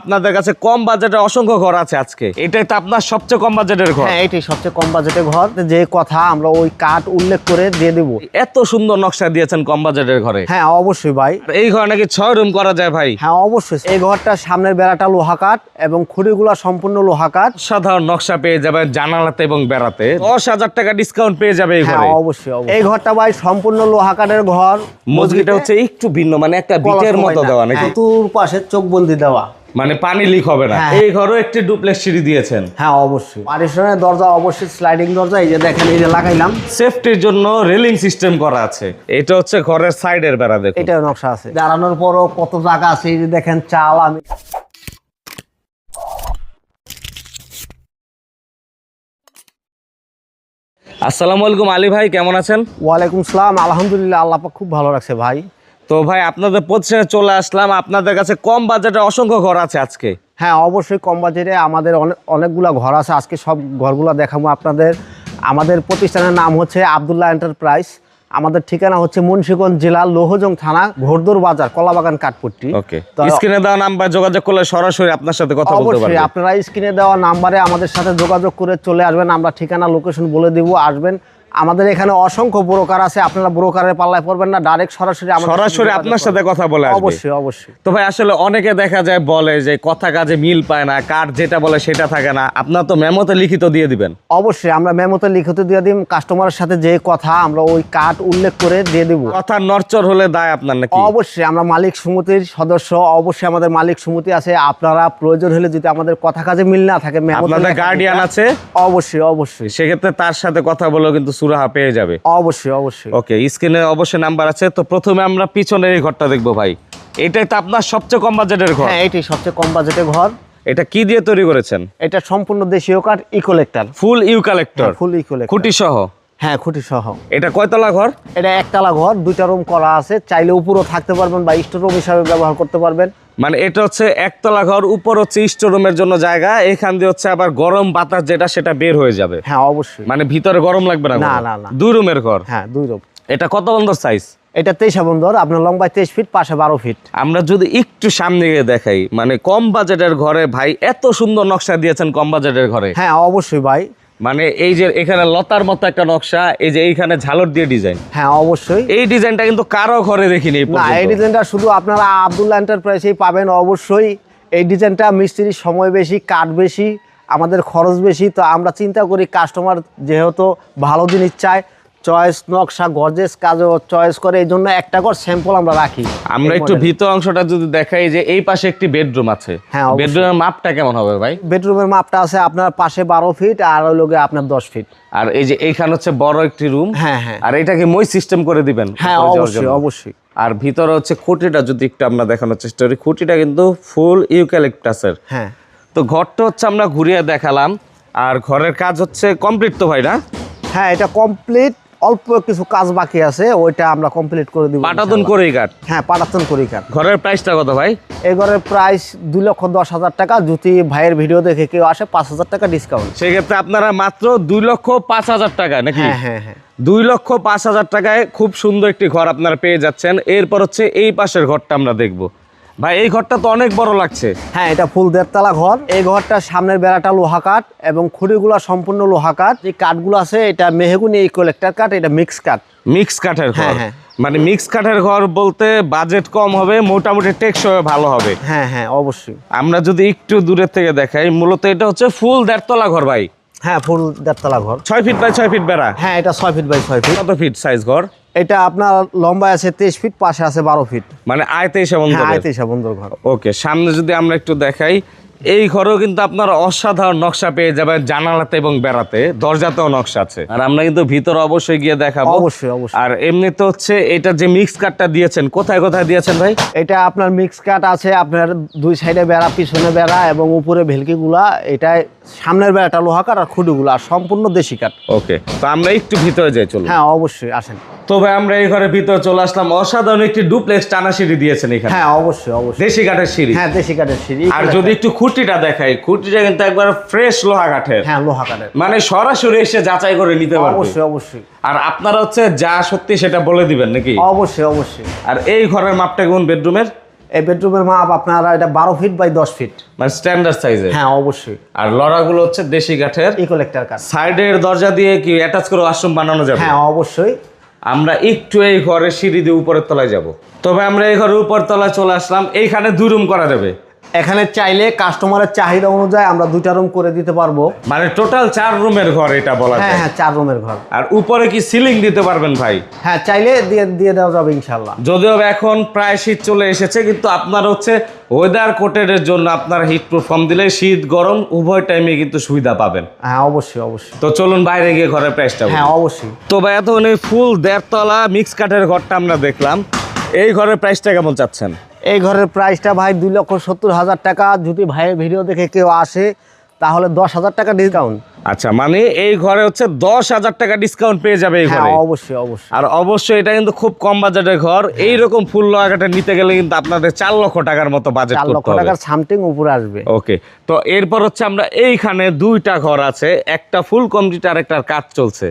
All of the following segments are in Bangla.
আপনাদের কাছে কম বাজেটে অসংখ্য ঘর আছে আজকে। এটাই তো আপনার সবচেয়ে কম বাজেটের ঘর। হ্যাঁ এটি সবচেয়ে কম বাজেটের ঘর। যে কথা আমরা ওই কাঠ উল্লেখ করে দিয়ে দেব। এত সুন্দর নকশা দিয়েছেন কম বাজেটের ঘরে। হ্যাঁ অবশ্যই ভাই। এই ঘরে নাকি ছয় রুম করা যায় ভাই। হ্যাঁ অবশ্যই। এই ঘরটার সামনের বেড়াটা লোহা কাঠ এবং খুঁড়িগুলা সম্পূর্ণ লোহা কাঠ। সাধারণ নকশা পেয়ে যাবেন জানালাতে এবং বেড়াতে। দশ হাজার টাকা ডিসকাউন্ট পেয়ে যাবে এই হ্যাঁ ঘরে। অবশ্যই অবশ্যই। এই ঘরটা ভাই সম্পূর্ণ লোহা কাঠের ঘর। মজগিটা হচ্ছে একটু ভিন্ন মানে একটা বিটের মতো দেওয়া নাকি? চতুর পাশে চোখবন্দি দেওয়া। মানে পানি লিক হবে না। হ্যাঁ। এই ঘরও একটি ডুপ্লেক্স সিঁড়ি দিয়েছেন। হ্যাঁ অবশ্যই। পারিশনের দরজা অবশ্যই স্লাইডিং দরজা এই যে দেখেন এই যে লাগাইলাম। সেফটির জন্য রেলিং সিস্টেম করা আছে। এটা হচ্ছে ঘরের সাইডের বেড়া দেখুন। এটাও নকশা আছে। দাঁড়ানোর পরও কত জায়গা আছে এই যে দেখেন চাল আমি আসসালামু আলাইকুম আলী ভাই কেমন আছেন? ওয়ালাইকুম সালাম। আলহামদুলিল্লাহ আল্লাহ পাক খুব ভালো রাখছে ভাই। তো ভাই আপনাদের প্রতিষ্ঠানে চলে আসলাম। আপনাদের কাছে কম বাজেটে অসংখ্য ঘর আছে আজকে। হ্যাঁ অবশ্যই কম বাজেটে আমাদের অনেক অনেকগুলা ঘর আছে। আজকে সব ঘরগুলো দেখাবো আপনাদের। আমাদের প্রতিষ্ঠানের নাম হচ্ছে আবদুল্লাহ এন্টারপ্রাইজ। আমাদের ঠিকানা হচ্ছে মুন্সিগঞ্জ জেলা লোহজং থানা ঘোরদোর বাজার কলাবাগান কাঠপট্টি। স্ক্রিনে দেওয়া নাম্বার যোগাযোগ করলে সরাসরি আপনার সাথে কথা বলতে পারবেন আপনারা স্ক্রিনে দেওয়া নাম্বারে আমাদের সাথে যোগাযোগ করে চলে আসবেন। আমরা ঠিকানা লোকেশন বলে দিব আসবেন। আমাদের এখানে অসংখ্য ব্রোকার আছে আপনারা ব্রোকারের পাল্লায় পড়বেন না ডাইরেক্ট সরাসরি সরাসরি আপনার সাথে কথা বলে অবশ্যই অবশ্যই। তো ভাই আসলে অনেকে দেখা যায় বলে যে কথা কাজে মিল পায় না কার যেটা বলে সেটা থাকে না আপনার তো মেমোতে লিখিত দিয়ে দিবেন। অবশ্যই আমরা মেমোতে লিখিত দিয়ে দিই কাস্টমারের সাথে যে কথা আমরা ওই কার্ড উল্লেখ করে দিয়ে দিব। কথা নরচর হলে দায় আপনার নাকি? অবশ্যই আমরা মালিক সমিতির সদস্য অবশ্যই আমাদের মালিক সমিতি আছে আপনারা প্রয়োজন হলে যদি আমাদের কথা কাজে মিল না থাকে আপনাদের গার্ডিয়ান আছে? অবশ্যই অবশ্যই। সেক্ষেত্রে তার সাথে কথা বলেও কিন্তু সুরাহা পেয়ে যাবে। অবশ্যই অবশ্যই। ওকে স্ক্রিনে অবশ্যই নাম্বার আছে। তো প্রথমে আমরা পিছনের এই ঘরটা দেখব ভাই। এটাই তো আপনার সবচেয়ে কম বাজেটের ঘর। হ্যাঁ এটি সবচেয়ে কম বাজেটের ঘর। এটা কি দিয়ে তৈরি করেছেন? এটা সম্পূর্ণ দেশীয় কাঠ ইকোলেক্টার ফুল ইউকালেক্টর ফুল ইকোলেক্টর খুঁটি সহ হ্যাঁ খুঁটি সহ এটা কয়তলা ঘর? এটা একতলা ঘর দুইটা রুম করা আছে। চাইলে উপরও থাকতে পারবেন বা স্টোর রুম হিসাবে ব্যবহার করতে পারবেন। মানে এটা হচ্ছে একতলা ঘর উপর হচ্ছে স্টোরুমের জন্য জায়গা। এখান দিয়ে হচ্ছে আবার গরম বাতাস যেটা সেটা বের হয়ে যাবে। হ্যাঁ অবশ্যই। মানে ভিতরে গরম লাগবে না না, না। দুই রুমের ঘর? হ্যাঁ দুই রুম এটা কত বন্ধর সাইজ এটা তেইশ বন্ধর আপনার লম্বায় তেইশ ফিট পাশে বারো ফিট আমরা যদি একটু সামনে গিয়ে দেখাই মানে কম বাজেটের ঘরে ভাই এত সুন্দর নকশা দিয়েছেন কম বাজেটের ঘরে। হ্যাঁ অবশ্যই ভাই। মানে এই যে এখানে লতার মতো একটা নকশা এই যে এইখানে ঝালর দিয়ে ডিজাইন হ্যাঁ অবশ্যই। এই ডিজাইনটা কিন্তু কারও ঘরে দেখিনি না এই ডিজাইনটা শুধু আপনারা আবদুল্লাহ এন্টারপ্রাইজেই পাবেন অবশ্যই। এই ডিজাইনটা মিস্ত্রির সময় বেশি কাঠ বেশি আমাদের খরচ বেশি তো আমরা চিন্তা করি কাস্টমার যেহেতু ভালো জিনিস চায় চয়েস নকশা গর্জেস কাজও চয়েস করে এই জন্য একটা করে স্যাম্পল আমরা রাখি। আমরা একটু ভিতর অংশটা যদি দেখাই যে এই পাশে একটি বেডরুম আছে। হ্যাঁ, বেডরুমের মাপটা কেমন হবে ভাই? বেডরুমের মাপটা আছে আপনার পাশে বারো ফিট আর ওই লোকে আপনার দশ ফিট আর এই যে এইখানে হচ্ছে বড় একটি রুম হ্যাঁ হ্যাঁ। আর এটাকে মই সিস্টেম করে দিবেন হ্যাঁ অবশ্যই অবশ্যই। আর ভিতরে হচ্ছে খুঁটিটা যদি একটু আমরা দেখানোর চেষ্টা করি খুঁটিটা কিন্তু ফুল ইউক্যালিপটাসের হ্যাঁ। তো ঘরটা হচ্ছে আমরা ঘুরিয়ে দেখালাম। আর ঘরের কাজ হচ্ছে কমপ্লিট তো ভাই না? হ্যাঁ এটা কমপ্লিট অল্প কিছু কাজ বাকি আছে ওইটা আমরা কমপ্লিট করে দিব পাটাতন করেই কাট? হ্যাঁ পাটাতন করেই কাঠ ঘরের প্রাইসটা কত ভাই? এই ঘরের প্রাইস দুই লক্ষ দশ হাজার টাকা। যদি ভাইয়ের ভিডিও দেখে কেউ আসে পাঁচ হাজার টাকা ডিসকাউন্ট সেক্ষেত্রে আপনারা মাত্র দুই লক্ষ পাঁচ হাজার টাকা নাকি? হ্যাঁ হ্যাঁ হ্যাঁ। দুই লক্ষ পাঁচ হাজার টাকায় খুব সুন্দর একটি ঘর আপনারা পেয়ে যাচ্ছেন। এরপর হচ্ছে এই পাশের ঘরটা আমরা দেখব। ভাই এই ঘরটা তো অনেক বড় লাগছে। হ্যাঁ এটা ফুল দেড়তলা ঘর। এই ঘরটার সামনের বেড়াটা লোহা কাঠ এবং খুঁড়িগুলো সম্পূর্ণ লোহা কাঠ যে কাঠগুলো আছে এটা মেহগুনি এই কোলেক্টার কাঠ এটা মিক্স কাঠ। মিক্স কাঠের ঘর। হ্যাঁ, হ্যাঁ। মানে মিক্স কাঠের ঘর বলতে বাজেট কম হবে মোটামুটি টেকসই ভালো হবে। হ্যাঁ হ্যাঁ অবশ্যই। আমরা যদি একটু দূরের থেকে দেখাই মূলত এটা হচ্ছে ফুল দেড়তলা ঘর ভাই। হ্যাঁ ফুল দেড়তলা ঘর। ছয় ফিট বাই ছয় ফিট বেড়া? হ্যাঁ এটা ছয় ফিট বাই ছয় ফিট কত ফিট সাইজ ঘর? এটা আপনার লম্বা আছে তেইশ ফিট পাশে আছে বারো ফিট মানে আয়তে এসে বন্ধ হ্যাঁ ঘর। ওকে সামনে যদি আমরা একটু দেখাই এই ঘরেও কিন্তু আপনার অসাধারণ নকশা পেয়ে যাবেন জানালাতে এবং বেড়াতে। দরজাতেও নকশা আছে। আর আমরা কিন্তু ভিতরে অবশ্যই গিয়ে দেখাবো। অবশ্যই অবশ্যই। আর এমনিতে হচ্ছে এটা যে মিক্স কাটটা দিয়েছেন কোথায় কোথায় দিয়েছেন ভাই? এটা আপনার মিক্স কাট আছে আপনার দুই সাইডে বেড়া পিছনে বেড়া এবং উপরে ভেলকিগুলা। এটা সামনের বেড়াটা লোহা কাঠ আর খুঁটিগুলা আর সম্পূর্ণ দেশি কাঠ ওকে তো আমরা একটু ভিতরে যাই চলুন। হ্যাঁ অবশ্যই আসেন। তো ভাই আমরা এই ঘরের ভিতরে চলে আসলাম। অসাধারণ একটি ডুপ্লেক্স টানা সিঁড়ি দিয়েছেন এখানে। হ্যাঁ অবশ্যই অবশ্যই। দেশি কাঠের সিঁড়ি। হ্যাঁ দেশি কাঠের সিঁড়ি। আর যদি একটু খুঁটিটা দেখাই। খুঁটিটা কিন্তু একবার ফ্রেশ লোহা কাঠের। হ্যাঁ লোহা কাঠের। মানে সরাসরি এসে যাচাই করে নিতে পারবে। অবশ্যই অবশ্যই। আর আপনারা হচ্ছে যা সত্যি সেটা বলে দিবেন নাকি? অবশ্যই অবশ্যই। আর এই ঘরের মাপটা কেমন বেডরুমের এই বেডরুমের মাপ আপনারা এটা বারো ফিট বাই দশ ফিট মানে স্ট্যান্ডার্ড সাইজের হ্যাঁ অবশ্যই। আর লড়াগুলো হচ্ছে দেশি কাঠের। ইকোলেক্টার কাজ সাইডের দরজা দিয়ে কি অ্যাটাচ করে ওয়াশরুম বানানো যাবে? হ্যাঁ অবশ্যই। আমরা একটু এই ঘরের সিঁড়ি দিয়ে উপরের তলায় যাব। তবে আমরা এই ঘরের উপর তলায় চলে আসলাম। এইখানে দুই রুম করা যাবে। এখানে চাইলে কাস্টমারের চাহিদা অনুযায়ী আমরা দুইটা রুম করে দিতে পারব। মানে টোটাল চার রুমের ঘর এটা বলা হ্যাঁ যায়। হ্যাঁ চার রুমের ঘর। আর উপরে কি সিলিং দিতে পারবেন ভাই? হ্যাঁ চাইলে দিয়ে দিয়ে দেওয়া যাবে ইনশাল্লাহ যদিও এখন প্রায় শীত চলে এসেছে কিন্তু আপনার হচ্ছে ওয়েদার কোটের জন্য আপনার হিট প্রুফ দিলে শীত গরম উভয় টাইমে কিন্তু সুবিধা পাবেন। হ্যাঁ অবশ্যই অবশ্যই। তো চলুন বাইরে গিয়ে ঘরের প্রাইসটা হ্যাঁ অবশ্যই। তো ভাই এত ফুল দেড়তলা মিক্স কাঠের ঘরটা আমরা দেখলাম। এই ঘরের প্রাইসটা কেমন চাচ্ছেন? এই ঘরের প্রাইসটা ভাই দুই লক্ষ সত্তর হাজার টাকা। যদি ভাইয়ের ভিডিও দেখে কেউ আসে তাহলে দশ হাজার টাকা ডিসকাউন্ট আচ্ছা মানে এই ঘরে হচ্ছে দশ হাজার টাকা ডিসকাউন্ট পেয়ে যাবে এই হ্যাঁ ঘরে অবশ্যই অবশ্যই। আর অবশ্যই এটা কিন্তু খুব কম বাজেটের ঘর। এইরকম ফুল লাগাটা নিতে গেলে কিন্তু আপনাদের চার লক্ষ টাকার মতো বাজেট চার লক্ষ টাকার সামথিং উপরে আসবে। ওকে তো এরপর হচ্ছে আমরা এইখানে দুইটা ঘর আছে। একটা ফুল কমপ্লিট আর একটার কাজ চলছে।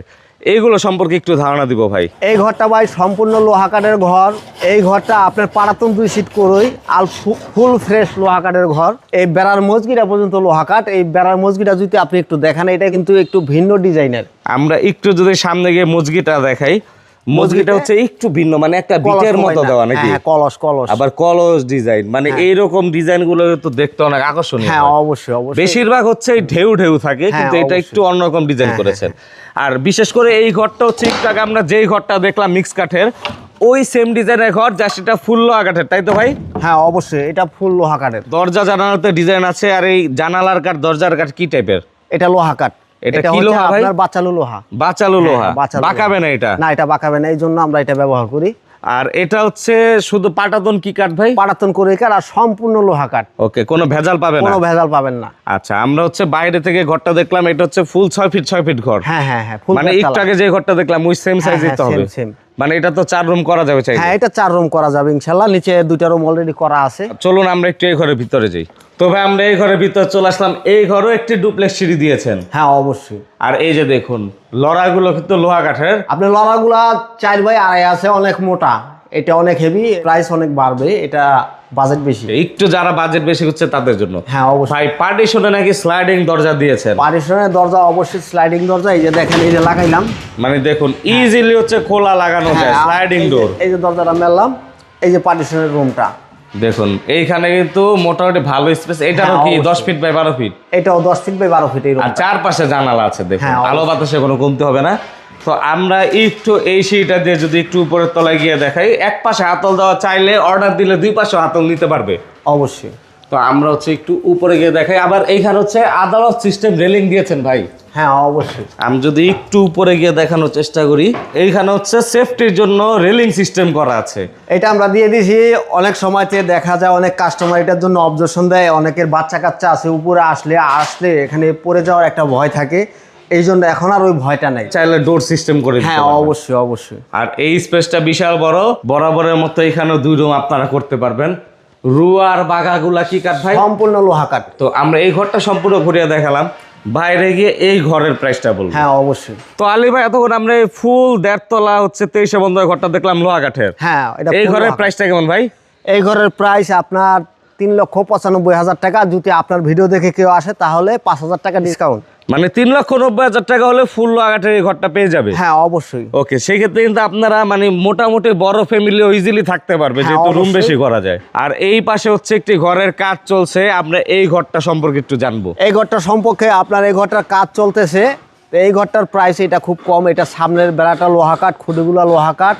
এইগুলো সম্পর্কে একটু ধারণা দিব ভাই। এই ঘরটা ভাই সম্পূর্ণ লোহা কাঠের ঘর। এই ঘরটা আপনার পাড়াতন দুই সিট করই আর ফুল ফ্রেশ লোহা কাঠের ঘর। এই বেড়ার মজগিটা পর্যন্ত লোহা কাঠ। এই বেড়ার মজগিটা যদি আপনি একটু দেখান এটা কিন্তু একটু ভিন্ন ডিজাইনের। আমরা একটু যদি সামনে গিয়ে মজগিটা দেখাই মজগিটা হচ্ছে একটু ভিন্ন মানে একটা বিটের মতো দেওয়া নাকি? হ্যাঁ কলস কলস। আবার কলস ডিজাইন মানে এইরকম ডিজাইনগুলো তো দেখতে অনেক আকর্ষণীয় হ্যাঁ অবশ্যই অবশ্যই। বেশিরভাগ হচ্ছে এই ঢেউ ঢেউ থাকে হ্যাঁ, কিন্তু এটা একটু অন্যরকম ডিজাইন হ্যাঁ, করেছেন। আর বিশেষ করে এই ঘরটা হচ্ছে একটু আগে আমরা যেই ঘরটা দেখলাম মিক্স কাঠের ওই সেম ডিজাইনের ঘর যা সেটা ফুল লোহা কাঠের তাই তো ভাই? হ্যাঁ অবশ্যই এটা ফুল লোহা কাঠের। দরজা জানালাতে ডিজাইন আছে আর এই জানালার কাঠ দরজার কাঠ কি টাইপের এটা লোহা কাঠ। এটা কি হচ্ছে লোহা ভাই? আপনার বাচালু লোহা। বাচালো লোহা। বাঁকাবে না এটা? না এটা বাঁকাবে না এই জন্য আমরা এটা ব্যবহার করি। আর এটা হচ্ছে শুধু পাটাতন কি কাঠ ভাই? করে কাঠ আর সম্পূর্ণ লোহা কাঠ। ওকে কোনো ভেজাল পাবেন না? কোনো ভেজাল পাবেন না। আচ্ছা আমরা হচ্ছে বাইরে থেকে ঘরটা দেখলাম এটা হচ্ছে ফুল ছয় ফিট ছয় ফিট ঘর। হ্যাঁ হ্যাঁ হ্যাঁ মানে একটু আগে যে ঘরটা দেখলাম ওই সেম সাইজের তো হবে। same। মানে এটা তো চার রুম করা যাবে চাই হ্যাঁ এটা চার রুম করা যাবে ইনশাল্লাহ। নিচে দুইটা রুম অলরেডি করা আছে। চলুন আমরা একটু এই ঘরের ভিতরে যাই। তো ভাই আমরা এই ঘরের ভিতরে চলে আসলাম। এই ঘরও একটি ডুপ্লেক্স সিঁড়ি দিয়েছেন। হ্যাঁ অবশ্যই। আর এই যে দেখুন লড়াগুলো কিন্তু লোহা কাঠের। আপনি লড়াগুলা চার বাই আড়াই আছে অনেক মোটা। এটা অনেক হেভি প্রাইস অনেক বাড়বে এটা বাজেট বেশি। একটু যারা বাজেট বেশি হচ্ছে তাদের জন্য। হ্যাঁ অবশ্যই। পার্টিশনে নাকি স্লাইডিং দরজা দিয়েছেন? পারিশনের দরজা অবশ্যই স্লাইডিং দরজা এই যে দেখেন এই যে লাগাইলাম। মানে দেখুন ইজিলি হচ্ছে খোলা লাগানো যায় হ্যাঁ, স্লাইডিং ডোর এই যে দরজাটা মেললাম এই যে পার্টিশনের রুমটা দেখুন এইখানে কিন্তু মোটামুটি ভালো স্পেস এটারও হ্যাঁ, কি। দশ ফিট বাই বারো ফিট এটাও দশ ফিট বাই বারো ফিট আর চারপাশে জানালা আছে দেখুন। হ্যাঁ, আলো বাতাসে কোনো কমতে হবে না। তো আমরা একটু এই সিঁড়িটা দিয়ে যদি একটু উপরের তলায় গিয়ে দেখাই এক পাশে হাতল দেওয়া চাইলে অর্ডার দিলে দুই পাশে হাতল নিতে পারবে। অবশ্যই। তো আমরা হচ্ছে একটু উপরে গিয়ে দেখাই আবার এইখানে হচ্ছে আদালত সিস্টেম রেলিং দিয়েছেন ভাই। হ্যাঁ অবশ্যই। আমি যদি একটু উপরে গিয়ে দেখানোর চেষ্টা করি এইখানে হচ্ছে সেফটির জন্য রেলিং সিস্টেম করা আছে। এটা আমরা দিয়ে দিয়েছি অনেক সময়তে দেখা যায় অনেক কাস্টমার এটার জন্য অবজেকশন দেয় অনেকের বাচ্চা কাচ্চা আছে উপরে আসলে আসলে এখানে পড়ে যাওয়ার একটা ভয় থাকে। এই জন্য এখন আর ওই ভয়টা নেই। চাইলে ডোর সিস্টেম করে হ্যাঁ অবশ্যই অবশ্যই। আর এই স্পেসটা বিশাল বড় বরাবরের মতো এখানেও দুই রুম আপনারা করতে পারবেন। রুয়ার বাগাগুলা কি কাঠ ভাই? সম্পূর্ণ লোহা কাঠ। তো আমরা এই ঘরটা সম্পূর্ণ ঘুরিয়ে দেখালাম। বাইরে গিয়ে এই ঘরের প্রাইসটা বলব। হ্যাঁ অবশ্যই। তো আলী ভাই এতক্ষণ আমরা এই ফুল দেড়তলা হচ্ছে তেইশে বন্ধ ঘরটা দেখলাম লোহা কাঠের। হ্যাঁ এটা এই ঘরের। প্রাইসটা কেমন ভাই? এই ঘরের প্রাইস আপনার তিন লক্ষ পঁচানব্বই হাজার টাকা। যদি আপনার ভিডিও দেখে কেউ আসে তাহলে পাঁচ হাজার টাকা ডিসকাউন্ট মানে তিন লক্ষ নব্বই হাজার টাকা হলে ফুল কাঠের এই ঘরটা পেয়ে যাবে? হ্যাঁ অবশ্যই। ওকে সেই ক্ষেত্রে কিন্তু আপনারা মানে মোটামুটি বড় ফ্যামিলি ইজিলি থাকতে পারবে হ্যাঁ, যেহেতু রুম বেশি করা যায়। আর এই পাশে হচ্ছে একটি ঘরের কাজ চলছে আমরা এই ঘরটা সম্পর্কে একটু জানব। এই ঘরটা সম্পর্কে আপনার এই ঘরটার কাজ চলতেছে। তো এই ঘরটার প্রাইস এটা খুব কম এটা সামনের বেড়াটা লোহা কাঠ খুঁটিগুলো লোহা কাঠ।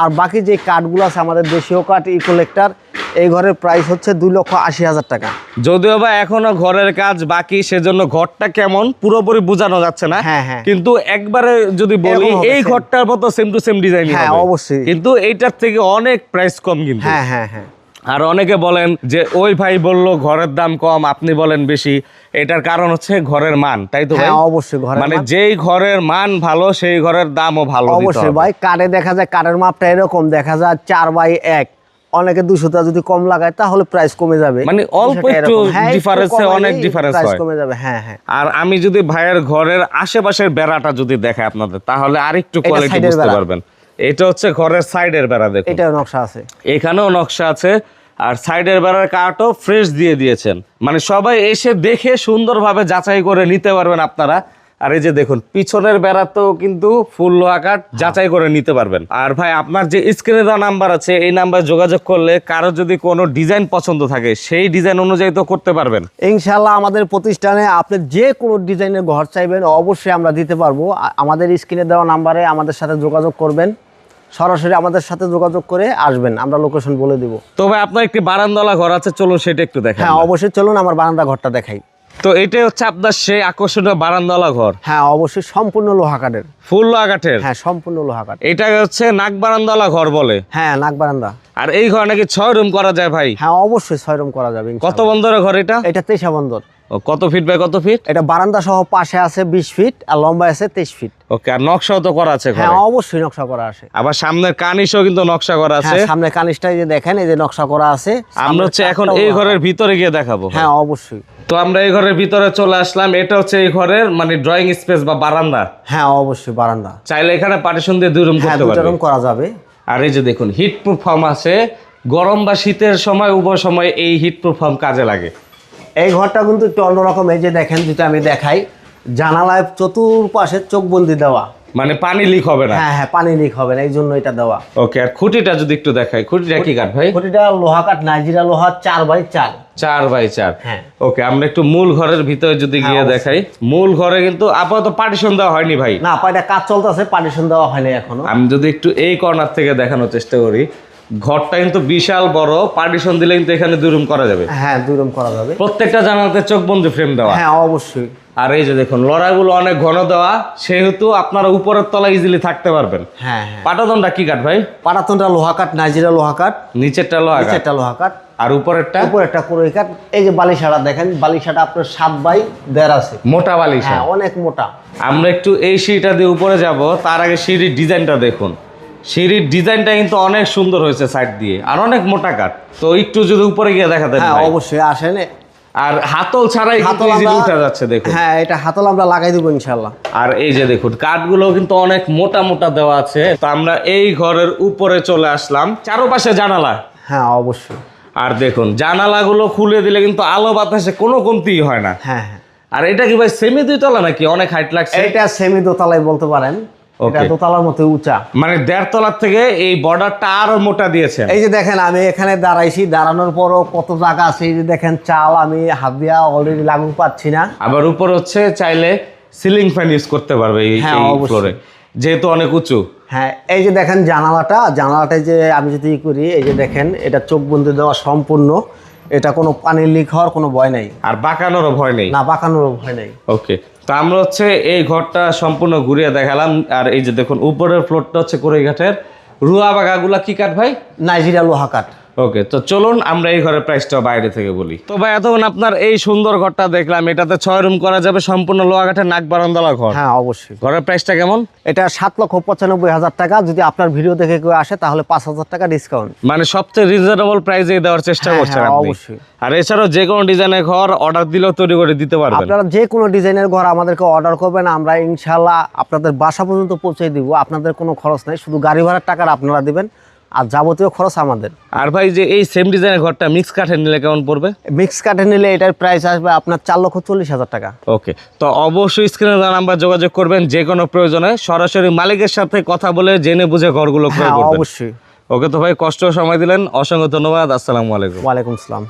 আর বাকি যে কাঠগুলো আছে আমাদের দেশীয় কাঠ ইকোলেক্টার এই ঘরের প্রাইস হচ্ছে দুই লক্ষ আশি হাজার টাকা। যদিও বা এখনও ঘরের কাজ বাকি সেজন্য ঘরটা কেমন পুরোপুরি বোঝানো যাচ্ছে না। হ্যাঁ, হ্যাঁ। কিন্তু একবারে যদি বলি এই ঘরটার মতো সেম টু সেম ডিজাইন হ্যাঁ, অবশ্যই। কিন্তু এইটার থেকে অনেক প্রাইস কম কিন্তু। হ্যাঁ হ্যাঁ হ্যাঁ। আর অনেকে বলেন যে ওই ভাই বলল ঘরের দাম কম আপনি বলেন বেশি। এটার কারণ হচ্ছে ঘরের মান তাই তো ভাই? হ্যাঁ অবশ্যই মানে যেই ঘরের মান ভালো সেই ঘরের দামও ভালো অবশ্যই ভাই কাঠে দেখা যায় কারের মাপটা এরকম দেখা যায় চার বাই এক। অনেকে দুশোটা যদি কম লাগায় তাহলে প্রাইস কমে যাবে। মানে অল্প একটু এরকম। হ্যাঁ, অনেক price হয়। কমে যাবে। হ্যাঁ হ্যাঁ। আর আমি যদি ভাইয়ের ঘরের আশেপাশের বেড়াটা যদি দেখাই আপনাদের তাহলে আরেকটু কোয়ালিটি বুঝতে পারবেন। এটা হচ্ছে ঘরের সাইডের বেড়া দেখুন। এটাও নকশা আছে। এখানেও নকশা আছে। আর সাইডের বেড়ার কাঠও ফ্রেশ দিয়ে দিয়েছেন। মানে সবাই এসে দেখে সুন্দরভাবে যাচাই করে নিতে পারবেন আপনারা। আর এই যে দেখুন পিছনের বেড়াতেও কিন্তু ফুল লোহা কাঠ যাচাই করে নিতে পারবেন। আর ভাই আপনার যে স্ক্রিনে দেওয়া নাম্বার আছে এই নাম্বার যোগাযোগ করলে কারও যদি কোনো ডিজাইন পছন্দ থাকে সেই ডিজাইন অনুযায়ী তো করতে পারবেন। ইনশাল্লাহ আমাদের প্রতিষ্ঠানে আপনি যে কোনো ডিজাইনের ঘর চাইবেন অবশ্যই আমরা দিতে পারব। আমাদের স্ক্রিনে দেওয়া নাম্বারে আমাদের সাথে যোগাযোগ করবেন। সরাসরি আমাদের সাথে যোগাযোগ করে আসবেন আমরা লোকেশন বলে দিব। তবে আপনার একটি বারান্দলা ঘর আছে চলুন সেটা একটু দেখেন হ্যাঁ অবশ্যই চলুন আমার বারান্দা ঘরটা দেখাই। তো এটাই হচ্ছে আপনার সেই আকর্ষণীয় বারান্দালা ঘর? হ্যাঁ অবশ্যই সম্পূর্ণ লোহা কাঠের। ফুল লোহা কাঠের? হ্যাঁ সম্পূর্ণ লোহা কাঠ এটা হচ্ছে নাক বারান্দালা ঘর বলে। হ্যাঁ নাক বারান্দা। আর এই ঘর নাকি ছয় রুম করা যায় ভাই? হ্যাঁ অবশ্যই ছয় রুম করা যাবে কত। বন্ধরের ঘর এটা? এটা তেইশা বন্দর। কত ফিট বাই কত ফিট এটা বারান্দা সহ পাশে আছে বিশ ফিট আর লম্বা আছে তেইশ ফিট ওকে আর নকশাও তো করা আছে হ্যাঁ অবশ্যই নকশা করা আছে। আবার সামনের কানিসও কিন্তু নকশা করা আছে। হ্যাঁ সামনে কানিসটা এই যে দেখেন এই যে নকশা করা আছে আমরা হচ্ছে এখন এই ঘরের ভিতরে গিয়ে দেখাবো হ্যাঁ অবশ্যই। তো আমরা এই ঘরের ভিতরে চলে আসলাম। এটা হচ্ছে এই ঘরের মানে ড্রয়িং স্পেস বা বারান্দা। হ্যাঁ অবশ্যই বারান্দা। চাইলে এখানে পার্টিশন দিয়ে দুই রুম হ্যাঁ করতে পারবে। রুম করা যাবে। আর এই যে দেখুন হিট প্রুফ ফার্ম আছে। গরম বা শীতের সময় উভয় সময় এই হিট প্রুফ ফার্ম কাজে লাগে। এই ঘরটা কিন্তু একটু অন্যরকম এই যে দেখেন যেটা আমি দেখাই। জানালায় চতুর্পাশে চোখবন্দি দেওয়া। মানে পানি লিক হবে না? হ্যাঁ হ্যাঁ পানি লিক হবে না এই জন্য এটা দেওয়া। ওকে আর খুঁটিটা যদি একটু দেখাই খুঁটিটা কি কাঠ ভাই? খুঁটিটা লোহা কাঠ নাইজিরা লোহা চার বাই চার। চার বাই চার। হ্যাঁ। ওকে আমরা একটু মূল ঘরের ভিতরে যদি গিয়ে দেখাই মূল ঘরে কিন্তু আপাতত পার্টিশন দেওয়া হয়নি ভাই। না পাইটা কাজ চলতেছে পার্টিশন দেওয়া হয়নি এখনও। আমি যদি একটু এই কর্নার থেকে দেখানোর চেষ্টা করি ঘরটা কিন্তু বিশাল বড় পার্টিশন দিলে কিন্তু এখানে দুই রুম করা যাবে। হ্যাঁ দুই রুম করা যাবে। প্রত্যেকটা জানালাতে চোখবন্দি ফ্রেম দেওয়া। হ্যাঁ অবশ্যই। আর এই যে দেখুন লড়াইগুলো অনেক ঘন দেওয়া সেহেতু আপনারা উপরের তলা ইজিলি থাকতে পারবেন। হ্যাঁ হ্যাঁ। পাটাদনটা কি কাঠ ভাই? পাটাতনটা লোহা কাঠ নাইজিরা লোহা কাঠ। নিচেরটা লোহা নিচেরটা লোহা কাঠ। আর উপরেরটা? উপরে একটা কুড়ি কাঠ। এই যে বালিশাটা দেখেন বালিশাটা আপনার সাত বাই দেড় আছে। মোটা বালিশা হ্যাঁ অনেক মোটা। আমরা একটু এই সিঁড়িটা দিয়ে উপরে যাব তার আগে সিঁড়ির ডিজাইনটা দেখুন। সিঁড়ির ডিজাইনটা কিন্তু অনেক সুন্দর হয়েছে সাইড দিয়ে আর অনেক মোটা কাঠ। তো একটু যদি উপরে গিয়ে দেখাতেন হ্যাঁ। অবশ্যই আসেন। আর হাতল ছাড়াই হাতল উঠা যাচ্ছে দেখুন। হ্যাঁ এটা হাতল আমরা লাগাই দেবো ইনশাল্লাহ আর এই যে দেখুন কাঠগুলো কিন্তু অনেক মোটা মোটা দেওয়া আছে। তো আমরা এই ঘরের উপরে চলে আসলাম। চারপাশে জানালা। হ্যাঁ অবশ্যই। আর দেখুন জানালাগুলো খুলে দিলে কিন্তু আলো বাতাসে কোনো কমতি হয় না। হ্যাঁ হ্যাঁ। আর এটা কি ভাই সেমি দুইতলা নাকি? অনেক হাইট লাগছে। এটা সেমি দোতলায় বলতে পারেন। এটা. দোতলার মতো উঁচা। মানে দেড় তলার থেকে এই বর্ডারটা আরও মোটা দিয়েছে এই যে দেখেন আমি এখানে দাঁড়াইছি দাঁড়ানোর পরও কত জায়গা আছে এই যে দেখেন চাল আমি হাত দিয়া অলরেডি লাগু পাচ্ছি না। আবার উপর হচ্ছে চাইলে সিলিং ফ্যান ইউজ করতে পারবে এই হ্যাঁ। ফ্লোরে যেহেতু অনেক উঁচু। হ্যাঁ এই যে দেখেন জানালাটা জানালাটায় যে আমি যদি করি এই যে দেখেন এটা চোখ বন্ধু দেওয়া সম্পূর্ণ। এটা কোনো পানি লিক হওয়ার কোনো ভয় নাই। আর বাঁকানোরও ভয় নেই। না বাঁকানোর ভয় নাই। ওকে তো আমরা হচ্ছে এই ঘরটা সম্পূর্ণ ঘুরিয়ে দেখালাম। আর এই যে দেখুন, উপরের ফ্লোরটা হচ্ছে কুড়িঘাটের রুয়া বাগাগুলা কি কাঠ ভাই? নাইজেরিয়া লোহা কাঠ। ওকে তো চলুন আমরা এই ঘরের প্রাইসটা বাইরে থেকে বলি। তো ভাই এতক্ষণ আপনার এই সুন্দর ঘরটা দেখলাম এটাতে ছয় রুম করা যাবে সম্পূর্ণ কাঠের নাক বারান্দালা ঘর। হ্যাঁ অবশ্যই। ঘরের প্রাইসটা কেমন? এটা সাত লক্ষ পঁচানব্বই হাজার টাকা যদি আপনার ভিডিও দেখে কেউ আসে তাহলে পাঁচ হাজার টাকা ডিসকাউন্ট মানে সবচেয়ে রিজনেবল প্রাইসে দেওয়ার চেষ্টা হ্যাঁ, করছেন হ্যাঁ, অবশ্যই। আর এছাড়াও যে কোনো ডিজাইনের ঘর অর্ডার দিলেও তৈরি করে দিতে পারবেন। আপনারা যে কোনো ডিজাইনের ঘর আমাদেরকে অর্ডার করবেন আমরা ইনশাল্লাহ আপনাদের বাসা পর্যন্ত পৌঁছে দিব আপনাদের কোনো খরচ নেই শুধু গাড়ি ভাড়ার টাকাটা আপনারা দিবেন। আর যাবতীয় খরচ আমাদের। আর ভাই যে এই সেম ডিজাইনের ঘরটা মিক্স কাঠে নিলে কেমন পড়বে? মিক্স কাঠে নিলে এটার প্রাইস আসবে আপনার চার লক্ষ চল্লিশ হাজার টাকা। ওকে তো অবশ্যই স্ক্রিনে দেওয়া নাম্বার যোগাযোগ করবেন যে কোনো প্রয়োজনে। সরাসরি মালিকের সাথে কথা বলে জেনে বুঝে ঘরগুলো হ্যাঁ অবশ্যই। ওকে তো ভাই কষ্ট সময় দিলেন। অসংখ্য ধন্যবাদ। আসসালামু আলাইকুম। ওয়ালাইকুম আসসালাম।